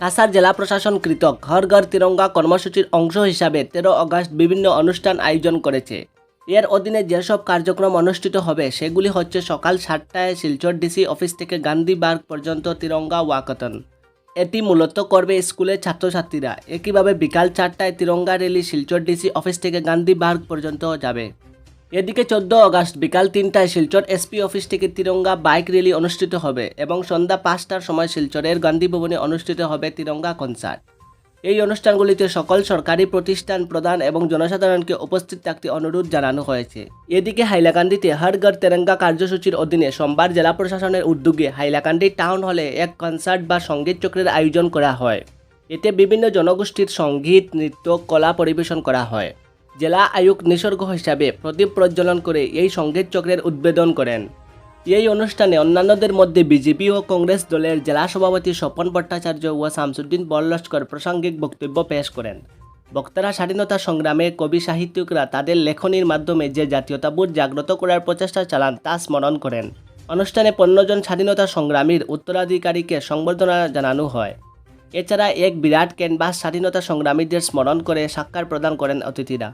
কাছাড় জেলা প্রশাসন কৃতক। হর ঘর তিরঙ্গা কর্মসূচির অংশ হিসাবে তেরো আগস্ট বিভিন্ন অনুষ্ঠান আয়োজন করেছে। এর অধীনে যেসব কার্যক্রম অনুষ্ঠিত হবে, সেগুলি হচ্ছে সকাল সাতটায় শিলচর ডিসি অফিস থেকে গান্ধী বার্গ পর্যন্ত তিরঙ্গা ওয়াকাতন এটি মূলত করবে স্কুলের ছাত্রছাত্রীরা। একইভাবে বিকাল চারটায় Tiranga rally Silchar DC office থেকে গান্ধী বার্গ পর্যন্ত যাবে। এদিকে চোদ্দ আগস্ট বিকাল তিনটায় শিলচর এসপি অফিস থেকে তিরঙ্গা বাইক র্যালি অনুষ্ঠিত হবে এবং সন্ধ্যা পাঁচটার সময় শিলচরের গান্ধী ভবনে অনুষ্ঠিত হবে তিরঙ্গা কনসার্ট। এই অনুষ্ঠানগুলিতে সকল সরকারি প্রতিষ্ঠান প্রদান এবং জনসাধারণকে উপস্থিত থাকতে অনুরোধ জানানো হয়েছে। এদিকে হাইলাকান্দিতে হর ঘর তেরঙ্গা কার্যসূচির অধীনে সোমবার জেলা প্রশাসনের উদ্যোগে হাইলাকান্দি টাউন হলে এক কনসার্ট বা সংগীত চক্রের আয়োজন করা হয়। এতে বিভিন্ন জনগোষ্ঠীর সংগীত, নৃত্য, কলা পরিবেশন করা হয়। জেলা আয়ুক্ত নিসর্গ হিসাবে প্রদীপ প্রজ্বলন করে এই সংগীত চক্রের উদ্বোধন করেন। এই অনুষ্ঠানে অন্যান্যদের মধ্যে বিজেপি ও কংগ্রেস দলের জেলা সভাপতি স্বপন ভট্টাচার্য ও শামসুদ্দিন বল্লস্কর প্রাসঙ্গিক বক্তব্য পেশ করেন। বক্তারা স্বাধীনতা সংগ্রামে কবি সাহিত্যিকরা তাদের লেখনির মাধ্যমে যে জাতীয়তাবোধ জাগ্রত করার প্রচেষ্টা চালান তা স্মরণ করেন। অনুষ্ঠানে পণ্যজন স্বাধীনতা সংগ্রামীর উত্তরাধিকারীকে সংবর্ধনা জানানো হয়। এছাড়া এক বিরাট ক্যানভাস স্বাধীনতা সংগ্রামীদের স্মরণ করে সাক্ষাৎ প্রদান করেন অতিথিরা।